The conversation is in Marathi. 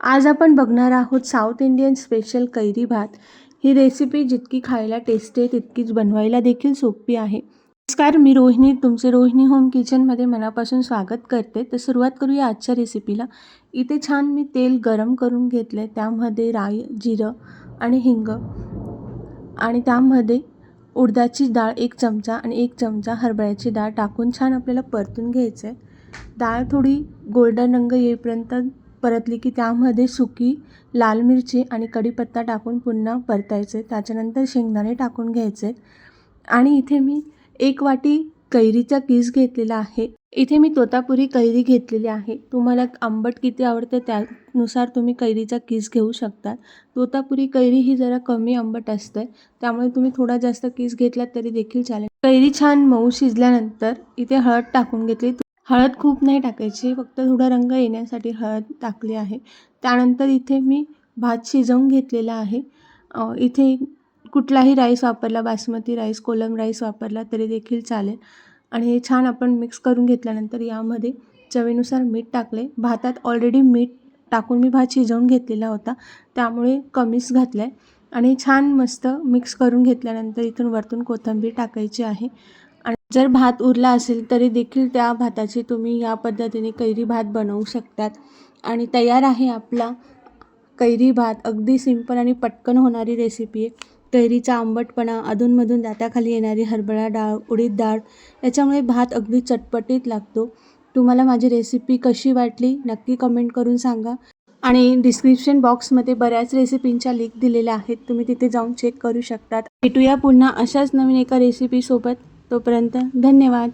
आज आपण बघणार आहोत साऊथ इंडियन स्पेशल कैरी भात. ही रेसिपी जितकी खायला टेस्टी आहे तितकीच बनवायला देखील सोपी आहे. नमस्कार मी रोहिणी तुमचे रोहिणी होम किचनमध्ये मनापासून स्वागत करते. तर सुरुवात करूया आजच्या रेसिपीला इथे छान मी तेल गरम करून घेतलं आहे त्यामध्ये राई जिरं आणि हिंग. आणि त्यामध्ये उडदाची डाळ एक चमचा आणि एक चमचा हरभऱ्याची डाळ टाकून छान आपल्याला परतून घ्यायचं आहे डाळ थोडी गोल्डन रंग येईपर्यंत परतली की त्यामध्ये सुकी लाल मिरची आणि कढीपत्ता टाकून पुन्हा परतायचे. त्याच्यानंतर शेंगदाणे टाकून घ्यायचे. आणि इथे मी एक वाटी कैरीचा किस घेतलेला आहे. इथे मी तोतापुरी कैरी घेतलेली आहे. तुम्हाला आंबट किती आवडते त्यानुसार तुम्ही कैरीचा किस घेऊ शकता. तोतापुरी कैरी ही जरा कमी आंबट असते. त्यामुळे तुम्ही थोडा जास्त किस घेतला तरी देखील चालेल. कैरी छान मऊ शिजल्यानंतर इथे हळद टाकून घेतली. हळद खूप नाही टाकायची फक्त थोडा रंग येण्यासाठी हळद टाकली आहे. त्यानंतर इथे मी भात शिजवून घेतलेला आहे. इथे कुठलाही राईस वापरला बासमती राईस कोलम राईस वापरला तरी देखील चालेल. आणि हे छान आपण मिक्स करून घेतल्यानंतर यामध्ये चवीनुसार मीठ टाकले. भातात ऑलरेडी मीठ टाकून मी भात शिजवून घेतलेला होता. त्यामुळे कमीच घातलं आहे आणि छान मस्त मिक्स करून घेतल्यानंतर इथून वरतून कोथिंबीर टाकायची आहे. जर भात उरला असेल तरी देखील त्या भाताची तुम्ही या पद्धतीने कैरी भात बनवू शकतात. आणि तयार आहे आपला कैरी भात. अगदी सिंपल आणि पटकन होणारी रेसिपी आहे. कैरीचा आंबटपणा अधूनमधून दाताखाली येणारी हरभरा डाळ उडीद डाळ याच्यामुळे भात अगदी चटपटीत लागतो. तुम्हाला माझी रेसिपी कशी वाटली नक्की कमेंट करून सांगा. आणि डिस्क्रिप्शन बॉक्समध्ये बऱ्याच रेसिपींच्या लिंक दिलेल्या आहेत. तुम्ही तिथे जाऊन चेक करू शकतात. भेटूया पुन्हा अशाच नवीन एका रेसिपीसोबत. तोपर्यंत धन्यवाद.